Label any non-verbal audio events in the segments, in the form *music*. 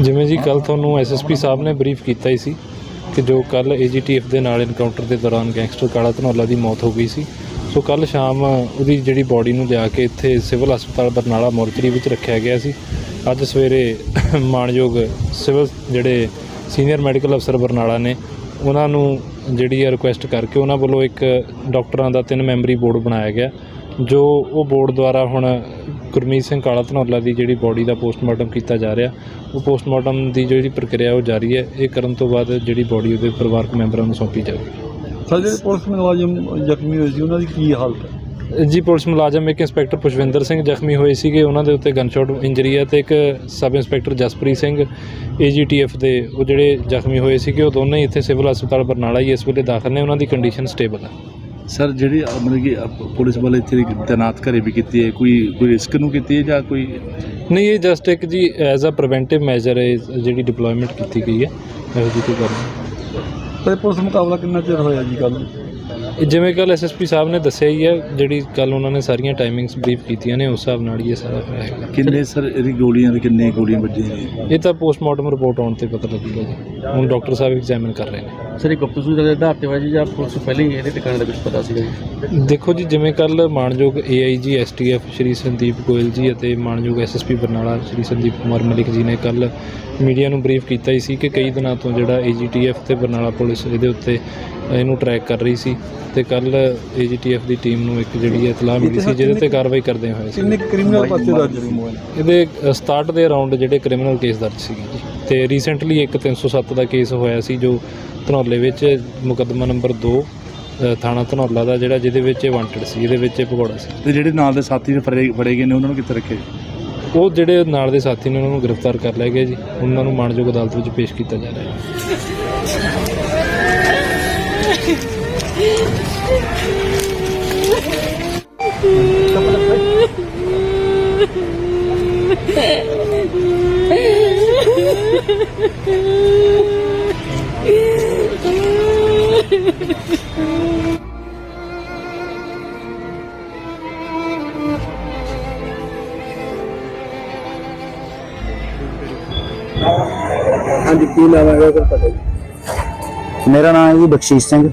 ਜਿਵੇਂ ਜੀ ਕੱਲ ਤੁਹਾਨੂੰ ਐਸਐਸਪੀ ਸਾਹਿਬ ਨੇ ਬਰੀਫ ਕੀਤਾ ਹੀ ਸੀ ਕਿ ਜੋ ਕੱਲ ਏਜੀਟੀਐਫ ਦੇ ਨਾਲ ਇਨਕਾਊਂਟਰ ਦੇ ਦੌਰਾਨ ਗੈਂਗਸਟਰ ਕਾਲਾ ਧਨੌਲਾ ਦੀ ਮੌਤ ਹੋ ਗਈ ਸੀ। ਸੋ ਕੱਲ ਸ਼ਾਮ ਉਹਦੀ ਜਿਹੜੀ ਬਾਡੀ ਨੂੰ ਲਿਆ ਕੇ ਇੱਥੇ ਸਿਵਲ ਹਸਪਤਾਲ ਬਰਨਾਲਾ ਮੋਰਚਰੀ ਵਿੱਚ ਰੱਖਿਆ ਗਿਆ ਸੀ। ਅੱਜ ਸਵੇਰੇ *coughs* ਮਾਣਯੋਗ ਸਿਵਲ ਜਿਹੜੇ ਸੀਨੀਅਰ ਮੈਡੀਕਲ ਅਫਸਰ ਬਰਨਾਲਾ ਨੇ, ਉਹਨਾਂ ਨੂੰ ਜਿਹੜੀ ਹੈ ਰਿਕੁਐਸਟ ਕਰਕੇ ਉਹਨਾਂ ਵੱਲੋਂ ਇੱਕ ਡਾਕਟਰਾਂ ਦਾ ਤਿੰਨ ਮੈਂਬਰੀ ਬੋਰਡ ਬਣਾਇਆ ਗਿਆ। ਜੋ ਉਹ ਬੋਰਡ ਦੁਆਰਾ ਹੁਣ ਗੁਰਮੀਤ ਸਿੰਘ ਕਾਲਾ ਧਨੌਲਾ ਦੀ ਜਿਹੜੀ ਬਾਡੀ ਦਾ ਪੋਸਟਮਾਰਟਮ ਕੀਤਾ ਜਾ ਰਿਹਾ ਉਹ ਪੋਸਟਮਾਰਟਮ ਦੀ ਜਿਹੜੀ ਪ੍ਰਕਿਰਿਆ ਉਹ ਜਾਰੀ ਹੈ ਇਹ ਕਰਨ ਤੋਂ ਬਾਅਦ ਜਿਹੜੀ ਬਾਡੀ ਉਹਦੇ ਪਰਿਵਾਰਕ ਮੈਂਬਰਾਂ ਨੂੰ ਸੌਂਪੀ ਜਾਵੇਗੀ ਸਰ ਜਿਹੜੇ ਪੁਲਿਸ ਮੁਲਾਜ਼ਮ ਜ਼ਖਮੀ ਹੋਏ ਸੀ ਉਹਨਾਂ ਦੀ ਕੀ ਹਾਲਤ ਹੈ? ਜੀ ਪੁਲਿਸ ਮੁਲਾਜ਼ਮ ਇੱਕ ਇੰਸਪੈਕਟਰ ਪੁਸ਼ਵਿੰਦਰ ਸਿੰਘ ਜ਼ਖਮੀ ਹੋਏ ਸੀਗੇ ਉਹਨਾਂ ਦੇ ਉੱਤੇ ਗਨਸ਼ਾਟ ਇੰਜਰੀ ਹੈ ਤੇ ਇੱਕ sub inspector Jaspreet Singh AGTF ਦੇ ਉਹ ਜਿਹੜੇ ਜ਼ਖਮੀ ਹੋਏ ਸੀਗੇ ਉਹ ਦੋਨੇ ਹੀ ਇੱਥੇ ਸਿਵਲ ਹਸਪਤਾਲ ਬਰਨਾਲਾ ਹੀ ਇਸ ਵੇਲੇ ਦਾਖਲ ਨੇ ਉਹਨਾਂ ਦੀ ਕੰਡੀਸ਼ਨ ਸਟੇਬਲ ਹੈ। ਸਰ ਜਿਹੜੀ ਮਤਲਬ ਕਿ ਪੁਲਿਸ ਵਾਲੇ ਇੱਥੇ ਤੈਨਾਤ ਘਰੇ ਵੀ ਕੀਤੀ ਹੈ ਕੋਈ ਕੋਈ ਰਿਸਕ ਨੂੰ ਕੀਤੀ ਹੈ ਜਾਂ ਕੋਈ? ਨਹੀਂ ਇਹ ਜਸਟ ਇੱਕ ਜੀ ਐਜ਼ ਅ ਪ੍ਰੀਵੈਂਟਿਵ ਮੈਜਰ ਹੈ ਜਿਹੜੀ ਡਿਪਲੋਇਮੈਂਟ ਕੀਤੀ ਗਈ ਹੈ ਇਹੋ ਜਿਹੀ ਕੋਈ ਗੱਲ ਨਹੀਂ। ਤੇ ਪੁਲਿਸ ਮੁਕਾਬਲਾ ਕਿੰਨਾ ਚਿਰ ਹੋਇਆ ਜੀ ਕੱਲ ਜਿਵੇਂ ਕੱਲ ਐਸਐਸਪੀ ਸਾਹਿਬ ਨੇ ਦੱਸਿਆ ਹੀ ਹੈ ਜਿਹੜੀ ਕੱਲ ਉਹਨਾਂ ਨੇ ਸਾਰੀਆਂ ਟਾਈਮਿੰਗਸ ਬਰੀਫ ਕੀਤੀਆਂ ਨੇ ਉਸ ਹਿਸਾਬ ਨਾਲ ਹੀ ਇਹ ਸਾਰਾ ਹੋਇਆ ਕਿੰਨੇ ਸਰ ਇਹਦੀ ਗੋਲੀਆਂ ਦੇ ਕਿੰਨੇ ਗੋਲੀਆਂ ਵੱਜੀਆਂ ਨੇ? ਇਹ ਤਾਂ ਪੋਸਟਮਾਰਟਮ ਰਿਪੋਰਟ ਆਉਣ ਤੇ ਪਤਾ ਲੱਗੇਗਾ ਜੀ। ਹੁਣ ਡਾਕਟਰ ਸਾਹਿਬ ਐਗਜ਼ਾਮਿਨ ਕਰ ਰਹੇ ਨੇ। ਸਰ ਇਹ ਗੁਪਤ ਸੂਚਨਾ ਦੇ ਆਧਾਰ ਤੇ ਹੋਇਆ ਜੀ ਜਾਂ ਪੁਲਿਸ ਪਹਿਲਾਂ ਹੀ ਇਹਦੇ ਟਿਕਾਣੇ ਦਾ ਕੁਝ ਪਤਾ ਸੀਗਾ ਜੀ? ਦੇਖੋ ਜੀ ਜਿਵੇਂ ਕੱਲ ਮਾਨਯੋਗ ਏਆਈਜੀ ਐਸਟੀਐਫ ਸ਼੍ਰੀ ਸੰਦੀਪ ਗੋਇਲ ਜੀ ਅਤੇ ਮਾਨਯੋਗ ਐਸਐਸਪੀ ਬਰਨਾਲਾ ਸ਼੍ਰੀ ਸੰਦੀਪ ਕੁਮਾਰ ਮਲਿਕ ਜੀ ਨੇ ਕੱਲ ਮੀਡੀਆ ਨੂੰ ਬਰੀਫ ਕੀਤਾ ਹੀ ਸੀ ਕਿ ਕਈ ਦਿਨਾਂ ਤੋਂ ਜਿਹੜਾ ਏਜੀਟੀਐਫ ਤੇ ਬਰਨਾਲਾ ਪੁਲਿਸ ਇਹਦੇ ਉੱਤੇ ਇਹਨੂੰ ਟਰੈਕ ਕਰ ਰਹੀ ਸੀ ਤੇ ਕੱਲ ਏਜੀਟੀਐਫ ਦੀ ਟੀਮ ਨੂੰ ਇੱਕ ਜਿਹੜੀ ਹੈ ਇਤਲਾਹ ਮਿਲੀ ਸੀ ਜਿਹਦੇ ਤੇ ਕਾਰਵਾਈ ਕਰਦੇ ਹੋਏ ਸੀ। ਕਿੰਨੇ ਕ੍ਰਿਮੀਨਲ ਪਰਚੇ ਦਰਜ ਇਹਦੇ ਅ, 67 ਦੇ ਅਰਾਊਂਡ ਜਿਹੜੇ ਕ੍ਰਿਮੀਨਲ ਕੇਸ ਦਰਜ ਸੀਗੇ ਜੀ। ਤੇ ਰੀਸੈਂਟਲੀ ਇੱਕ 307 ਦਾ ਕੇਸ ਹੋਇਆ ਸੀ ਜੋ ਧਨੌਲੇ ਵਿੱਚ ਮੁਕੱਦਮਾ ਨੰਬਰ 2 ਥਾਣਾ ਧਨੌਲਾ ਦਾ ਜਿਹੜਾ ਜਿਹਦੇ ਵਿੱਚ ਇਹ ਵਾਂਟਡ ਸੀ ਇਹਦੇ ਵਿੱਚ ਇਹ ਭਗੌੜਾ ਸੀ। ਤੇ ਜਿਹੜੇ ਨਾਲ ਦੇ ਸਾਥੀ ਨੇ ਫੜੇ ਫੜੇ ਗਏ ਨੇ ਉਹਨਾਂ ਨੂੰ ਕਿੱਥੇ ਰੱਖੇ ਉਹ ਜਿਹੜੇ ਨਾਲ ਦੇ ਸਾਥੀ ਨੇ ਉਹਨਾਂ ਨੂੰ ਗ੍ਰਿਫਤਾਰ ਕਰ ਲਿਆ ਗਿਆ ਜੀ। ਉਹਨਾਂ ਨੂੰ ਮਾਣਯੋਗ ਅਦਾਲਤ ਵਿੱਚ ਪੇਸ਼ ਕੀਤਾ ਜਾ ਰਿਹਾ ਹੈ। ਹਾਂਜੀ ਕੀ ਨਾਮ ਹੈ ਸਰ ਤੁਹਾਡਾ ਮੇਰਾ ਨਾਮ ਹੈ ਜੀ ਬਖਸ਼ੀਸ਼ ਸਿੰਘ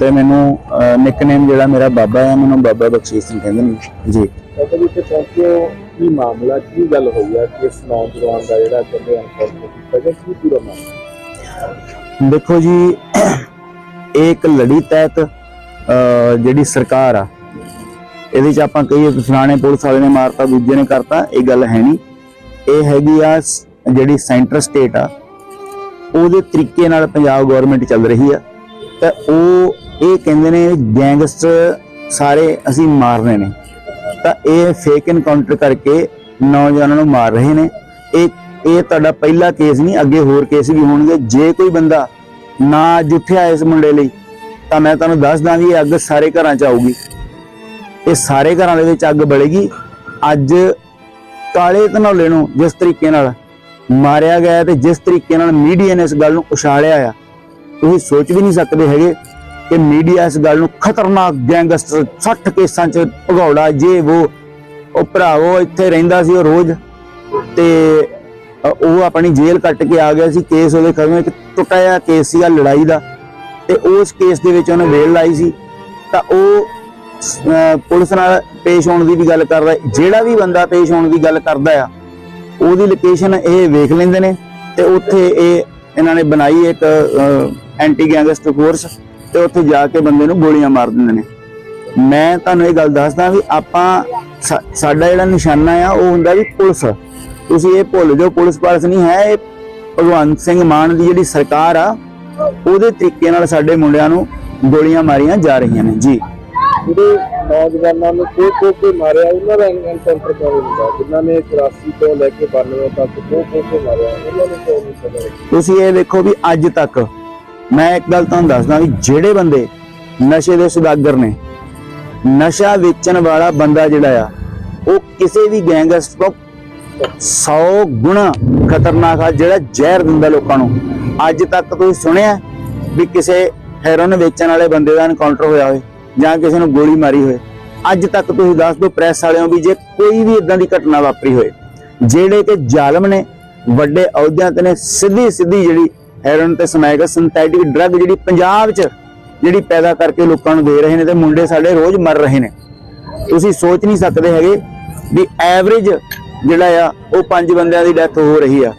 ਤੇ ਮੈਨੂੰ ਨਿਕਨੇਮ ਜਿਹੜਾ ਮੇਰਾ ਬਾਬਾ ਹੈ ਮੈਨੂੰ ਬਾਬਾ ਬਖਸ਼ੀਸ਼ ਸਿੰਘ ਕਹਿੰਦੇ ਨੇ ਜੀ। ਬਾਬਾ ਜੀ ਇੱਥੇ ਪਹੁੰਚੇ ਹੋ ਕੀ ਮਾਮਲਾ ਕੀ ਗੱਲ ਹੋਈ ਹੈ ਕਿ ਇਸ ਨੌਜਵਾਨ ਦਾ ਜਿਹੜਾ ਕਹਿੰਦੇ ਅਨਫੋਰਚੂਨੇਟ ਕੀਤਾ ਗਿਆ ਕੀ ਪੂਰਾ ਮਾਮਲਾ? ਦੇਖੋ ਜੀ ਇੱਕ ਲੜੀ ਤਹਿਤ ਜਿਹੜੀ ਸਰਕਾਰ ਆ ਇਹਦੇ ਚ ਆਪਾਂ ਕਹੀਏ ਕਿ ਫਲਾਣੇ ਪੁਲਿਸ ਵਾਲੇ ਨੇ ਮਾਰਤਾ ਦੂਜੇ ਨੇ ਕਰਤਾ ਇਹ ਗੱਲ ਹੈ ਨਹੀਂ। ਇਹ ਹੈਗੀ ਆ ਜਿਹੜੀ ਸੈਂਟਰ ਸਟੇਟ ਆ ਉਹਦੇ ਤਰੀਕੇ ਨਾਲ ਪੰਜਾਬ ਗਵਰਨਮੈਂਟ ਚੱਲ ਰਹੀ ਆ, ਤਾਂ ਉਹ ਇਹ ਕਹਿੰਦੇ ਨੇ ਗੈਂਗਸਟਰ ਸਾਰੇ ਅਸੀਂ ਮਾਰਨੇ ਨੇ। ਤਾਂ ਇਹ ਫੇਕ ਇਨਕਾਊਂਟਰ ਕਰਕੇ ਨੌਜਵਾਨਾਂ ਨੂੰ ਮਾਰ ਰਹੇ ਨੇ। ਇਹ ਇਹ ਤੁਹਾਡਾ ਪਹਿਲਾ ਕੇਸ ਨਹੀਂ, ਅੱਗੇ ਹੋਰ ਕੇਸ ਵੀ ਹੋਣਗੇ। ਜੇ ਕੋਈ ਬੰਦਾ ਨਾ ਜੁੱਠਿਆ ਇਸ ਮੁੰਡੇ ਲਈ, ਤਾਂ ਮੈਂ ਤੁਹਾਨੂੰ ਦੱਸਦਾ ਵੀ ਇਹ ਅੱਗ ਸਾਰੇ ਘਰਾਂ 'ਚ ਆਊਗੀ। ਇਹ ਸਾਰੇ ਘਰਾਂ ਦੇ ਵਿੱਚ ਅੱਗ ਬਲੇਗੀ। ਅੱਜ ਕਾਲੇ ਧਨੌਲੇ ਨੂੰ ਜਿਸ ਤਰੀਕੇ ਨਾਲ ਮਾਰਿਆ ਗਿਆ ਹੈ ਤੇ ਜਿਸ ਤਰੀਕੇ ਨਾਲ ਮੀਡੀਆ ਨੇ ਇਸ ਗੱਲ ਨੂੰ ਉਛਾਲਿਆ ਆ, ਤੁਸੀਂ ਸੋਚ ਵੀ ਨਹੀਂ ਸਕਦੇ ਹੈਗੇ ਕਿ ਮੀਡੀਆ ਇਸ ਗੱਲ ਨੂੰ ਖਤਰਨਾਕ ਗੈਂਗਸਟਰ 60 ਕੇਸਾਂ 'ਚ ਭਗੌੜਾ, ਜੇ ਉਹ ਉਹ ਭਰਾਵੋ ਇੱਥੇ ਰਹਿੰਦਾ ਸੀ ਉਹ ਰੋਜ਼ ਤੇ ਉਹ ਆਪਣੀ ਜੇਲ੍ਹ ਕੱਟ ਕੇ ਆ ਗਿਆ ਸੀ, ਕੇਸ ਉਹਦੇ ਖਤਮ ਇੱਕ ਟੁੱਟਿਆ ਜਿਹਾ ਕੇਸ ਸੀਗਾ ਲੜਾਈ ਦਾ ਤੇ ਉਸ ਕੇਸ ਦੇ ਵਿੱਚ ਉਹਨੇ ਵੇਲ ਲਾਈ ਸੀ। ਤਾਂ ਉਹ ਪੁਲਿਸ ਨਾਲ ਪੇਸ਼ ਹੋਣ ਦੀ ਵੀ ਗੱਲ ਕਰਦਾ, ਜਿਹੜਾ ਵੀ ਬੰਦਾ ਪੇਸ਼ ਹੋਣ ਦੀ ਗੱਲ ਕਰਦਾ ਆ ਉਹਦੀ ਲੋਕੇਸ਼ਨ ਇਹ ਵੇਖ ਲੈਂਦੇ ਨੇ ਤੇ ਉੱਥੇ ਇਹ ਇਹਨਾਂ ਨੇ ਬਣਾਈ ਇੱਕ ਐਂਟੀ ਗੈਂਗਸਟਰ ਫੋਰਸ ਤੇ ਉੱਥੇ ਜਾ ਕੇ ਬੰਦੇ ਨੂੰ ਗੋਲੀਆਂ ਮਾਰ ਦਿੰਦੇ ਨੇ। ਮੈਂ ਤੁਹਾਨੂੰ ਇਹ ਗੱਲ ਦੱਸਦਾ ਵੀ ਆਪਾਂ ਸਾ- ਸਾਡਾ ਜਿਹੜਾ ਨਿਸ਼ਾਨਾ ਆ, ਉਹ ਹੁੰਦਾ ਵੀ ਪੁਲਿਸ। ਤੁਸੀਂ ਇਹ ਭੁੱਲ ਜਾਓ, ਪੁਲਿਸ ਪਾਲਸ ਨਹੀਂ ਹੈ, ਇਹ ਭਗਵੰਤ ਸਿੰਘ ਮਾਨ ਦੀ ਜਿਹੜੀ ਸਰਕਾਰ ਆ, ਉਹਦੇ ਤਰੀਕੇ ਨਾਲ ਸਾਡੇ ਮੁੰਡਿਆਂ ਨੂੰ ਗੋਲੀਆਂ ਮਾਰੀਆਂ ਜਾ ਰਹੀਆਂ ਨੇ। ਜੀ। ਨੌਜਵਾਨਾਂ ਨੂੰ ਕੋਈ ਕੋਈ ਕੇ ਮਾਰਿਆ, ਉਹਨਾਂ ਦਾ ਐਨਕਾਊਂਟਰ ਕਿਉਂ ਹੁੰਦਾ ਜਿਨ੍ਹਾਂ ਨੇ 84 ਤੋਂ ਲੈ ਕੇ 92 ਤੱਕ ਕੋਈ ਕੋਈ ਕੇ ਮਾਰਿਆ, ਉਹਨਾਂ ਨੂੰ ਕਿਉਂ ਨਹੀਂ ਸਜ਼ਾ ਤੁਸੀਂ ਇਹ ਦੇਖੋ ਵੀ ਅੱਜ ਤੱਕ ਮੈਂ ਇੱਕ ਗੱਲ ਤੁਹਾਨੂੰ ਦੱਸਦਾ ਵੀ ਜਿਹੜੇ ਬੰਦੇ ਨਸ਼ੇ ਦੇ ਸੁਦਾਗਰ ਨੇ, ਨਸ਼ਾ ਵੇਚਣ ਵਾਲਾ ਬੰਦਾ ਜਿਹੜਾ ਆ, ਉਹ ਕਿਸੇ ਵੀ ਗੈਂਗਸਟਰ ਤੋਂ 100 ਗੁਣਾ ਖਤਰਨਾਕ ਆ ਜਿਹੜਾ ਜ਼ਹਿਰ ਦਿੰਦਾ ਲੋਕਾਂ ਨੂੰ। ਅੱਜ ਤੱਕ ਤੁਸੀਂ ਸੁਣਿਆ ਵੀ ਕਿਸੇ ਹੈਰੋਨ ਵੇਚਣ ਵਾਲੇ ਬੰਦੇ ਦਾ ਐਨਕਾਊਂਟਰ ਹੋਇਆ ਹੋਵੇ। ਜਾਂ ਕਿਸੇ ਨੂੰ ਗੋਲੀ ਮਾਰੀ ਹੋਏ। ਅੱਜ ਤੱਕ ਤੁਸੀਂ ਦੱਸ ਦਿਓ ਪ੍ਰੈਸ ਵਾਲਿਆਂ ਵੀ ਜੇ ਕੋਈ ਵੀ ਇਦਾਂ ਦੀ ਘਟਨਾ ਵਾਪਰੀ ਹੋਏ, ਜਿਹੜੇ ਕਿ ਜ਼ਾਲਮ ਨੇ, ਵੱਡੇ ਅਹੁਦਿਆਂ ਤੇ ਨੇ ਸਿੱਧੀ ਸਿੱਧੀ ਜਿਹੜੀ ਹੈਰਨ ਤੇ ਸਮੈਕ ਸਿੰਥੈਟਿਕ ਡਰੱਗ ਜਿਹੜੀ ਪੰਜਾਬ 'ਚ ਜਿਹੜੀ ਪੈਦਾ ਕਰਕੇ ਲੋਕਾਂ ਨੂੰ ਦੇ ਰਹੇ ਨੇ ਤੇ ਮੁੰਡੇ ਸਾਡੇ ਰੋਜ਼ ਮਰ ਰਹੇ ਨੇ। ਤੁਸੀਂ ਸੋਚ ਨਹੀਂ ਸਕਦੇ ਹੈਗੇ ਵੀ ਐਵਰੇਜ ਜਿਹੜਾ ਆ, ਉਹ ਪੰਜ ਬੰਦਿਆਂ ਦੀ ਡੈਥ ਹੋ ਰਹੀ ਆ।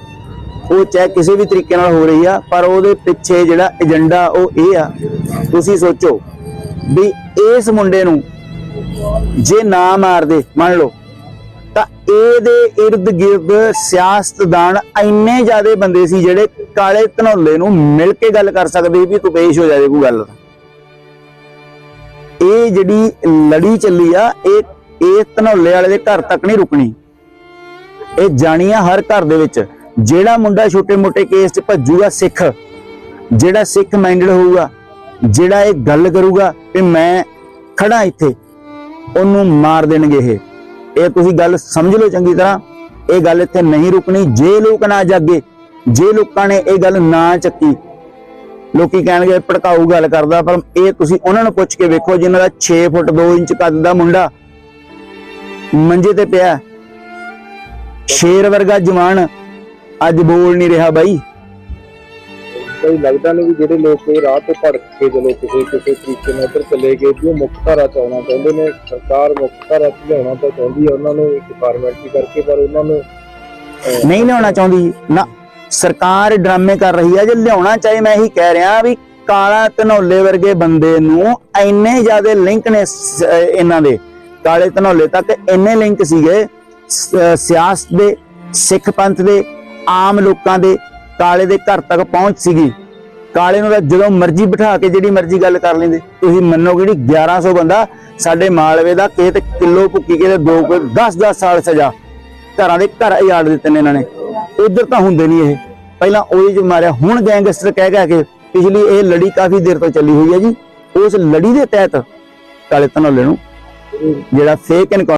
ਉਹ ਚਾਹੇ ਕਿਸੇ ਵੀ ਤਰੀਕੇ ਨਾਲ ਹੋ ਰਹੀ ਆ, ਪਰ ਉਹਦੇ ਪਿੱਛੇ ਜਿਹੜਾ ਏਜੰਡਾ ਉਹ ਇਹ ਆ। ਤੁਸੀਂ ਸੋਚੋ ਵੀ ਇਸ ਮੁੰਡੇ ਨੂੰ ਜੇ ਨਾ ਮਾਰਦੇ, ਮੰਨ ਲਓ, ਤਾਂ ਇਹਦੇ ਇਰਦ ਗਿਰਦ ਸਿਆਸਤਦਾਨ ਇੰਨੇ ਜ਼ਿਆਦੇ ਬੰਦੇ ਸੀ ਜਿਹੜੇ ਕਾਲੇ ਧਨੌਲੇ ਨੂੰ ਮਿਲ ਕੇ ਗੱਲ ਕਰ ਸਕਦੇ ਵੀ ਤੂੰ ਪੇਸ਼ ਹੋ ਜਾਵੇ ਕੋਈ ਗੱਲ ਇਹ ਜਿਹੜੀ ਲੜੀ ਚੱਲੀ ਆ, ਇਹ ਇਹ ਧਨੌਲੇ ਵਾਲੇ ਦੇ ਘਰ ਤੱਕ ਨਹੀਂ ਰੁਕਣੀ। ਇਹ ਜਾਣੀ ਆ ਹਰ ਘਰ ਦੇ ਵਿੱਚ, ਜਿਹੜਾ ਮੁੰਡਾ ਛੋਟੇ-ਮੋਟੇ ਕੇਸ 'ਚ ਭੱਜੂਗਾ ਸਿੱਖ, ਜਿਹੜਾ ਸਿੱਖ ਮਾਈਂਡਡ ਹੋਊਗਾ ਜਿਹੜਾ ਇਹ ਗੱਲ ਕਰੂਗਾ ਕਿ ਮੈਂ ਖੜਾ ਇੱਥੇ, ਉਹਨੂੰ ਮਾਰ ਦੇਣਗੇ ਇਹ। ਇਹ ਤੁਸੀਂ ਗੱਲ ਸਮਝ ਲਓ ਚੰਗੀ ਤਰ੍ਹਾਂ। ਇਹ ਗੱਲ ਇੱਥੇ ਨਹੀਂ ਰੁਕਣੀ। ਜੇ ਲੋਕ ਨਾ ਜਾਗੇ, ਜੇ ਲੋਕਾਂ ਨੇ ਇਹ ਗੱਲ ਨਾ ਚੱਕੀ, ਲੋਕੀ ਕਹਿਣਗੇ, ਭੜਕਾਊ ਗੱਲ ਕਰਦਾ, ਪਰ ਇਹ ਤੁਸੀਂ ਉਹਨਾਂ ਨੂੰ ਪੁੱਛ ਕੇ ਵੇਖੋ ਜਿਨ੍ਹਾਂ ਦਾ 6 ਫੁੱਟ 2 ਇੰਚ ਕੱਦ ਦਾ ਮੁੰਡਾ ਮੰਜੇ ਤੇ ਪਿਆ। ਸ਼ੇਰ ਵਰਗਾ ਜਵਾਨ ਅੱਜ ਬੋਲ ਨਹੀਂ ਰਿਹਾ ਬਾਈ। ਕੋਈ ਲੱਗਦਾ ਨਹੀਂ ਵੀ ਜਿਹੜੇ ਲੋਕ ਇਹ ਰਾਹ ਤੇ ਭੜਕ ਕੇ ਚਲੋ ਕਿਸੇ ਕਿਸੇ ਤਰੀਕੇ ਨਾਲ ਇੱਧਰ ਚਲੇ ਗਏ ਵੀ ਉਹ ਮੁੱਖ ਧਾਰਾ ਚ ਆਉਣਾ ਚਾਹੁੰਦੇ ਨੇ, ਸਰਕਾਰ ਮੁੱਖ ਧਾਰਾ ਚ ਲਿਆਉਣਾ ਤਾਂ ਚਾਹੁੰਦੀ ਹੈ, ਉਹਨਾਂ ਨੂੰ ਇੱਕ ਫਾਰਮੈਲਿਟੀ ਕਰਕੇ, ਪਰ ਉਹਨਾਂ ਨੂੰ ਨਹੀਂ ਲਿਆਉਣਾ ਚਾਹੁੰਦੀ। ਨਾ, ਸਰਕਾਰ ਡਰਾਮੇ ਕਰ ਰਹੀ ਹੈ, ਜੇ ਲਿਆਉਣਾ ਚਾਹੇ, ਮੈਂ ਇਹੀ ਕਹਿ ਰਿਹਾ ਵੀ ਕਾਲਾ ਧਨੌਲੇ ਵਰਗੇ ਬੰਦੇ ਨੂੰ ਇੰਨੇ ਜ਼ਿਆਦਾ ਲਿੰਕ ਨੇ ਇਹਨਾਂ ਦੇ। ਕਾਲੇ ਧਨੌਲੇ ਤੱਕ ਇੰਨੇ ਲਿੰਕ ਸੀਗੇ ਸਿਆਸਤ ਦੇ, ਸਿੱਖ ਪੰਥ ਦੇ, ਆਮ ਲੋਕਾਂ ਦੇ ਕਾਲੇ ਦੇ ਘਰ ਤੱਕ ਪਹੁੰਚ ਸੀਗੀ। ਕਾਲੇ ਨੂੰ ਜਦੋਂ ਮਰਜ਼ੀ ਬਿਠਾ ਕੇ ਜਿਹੜੀ ਮਰਜ਼ੀ ਗੱਲ ਕਰ ਲੈਂਦੇ। ਤੁਸੀਂ ਮੰਨੋਗੇ ਜਿਹੜੀ 1100 ਬੰਦਾ ਸਾਡੇ ਮਾਲਵੇ ਦਾ ਕਿਸੇ ਤੇ ਕਿਲੋ ਭੁੱਕੀ ਕਿਸੇ ਦੇ 2 10 10 ਸਾਲ ਸਜ਼ਾ ਘਰਾਂ ਦੇ ਘਰ ਉਜਾੜ ਦਿੱਤੇ ਨੇ ਇਹਨਾਂ ਨੇ। ਉਧਰ ਤਾਂ ਹੁੰਦੇ ਨਹੀਂ ਇਹ। ਪਹਿਲਾਂ ਉਹੀ ਜੋ ਮਾਰਿਆ, ਹੁਣ ਗੈਂਗਸਟਰ ਕਹਿ ਕਹਿ ਕੇ ਪਿਛਲੀ ਇਹ ਲੜੀ ਕਾਫੀ ਦੇਰ ਤੋਂ ਚੱਲੀ ਹੋਈ ਹੈ ਜੀ। ਉਸ ਲੜੀ ਦੇ ਤਹਿਤ ਕਾਲੇ ਧਨੌਲੇ ਨੂੰ ਜਿਹੜਾ ਫੇਕ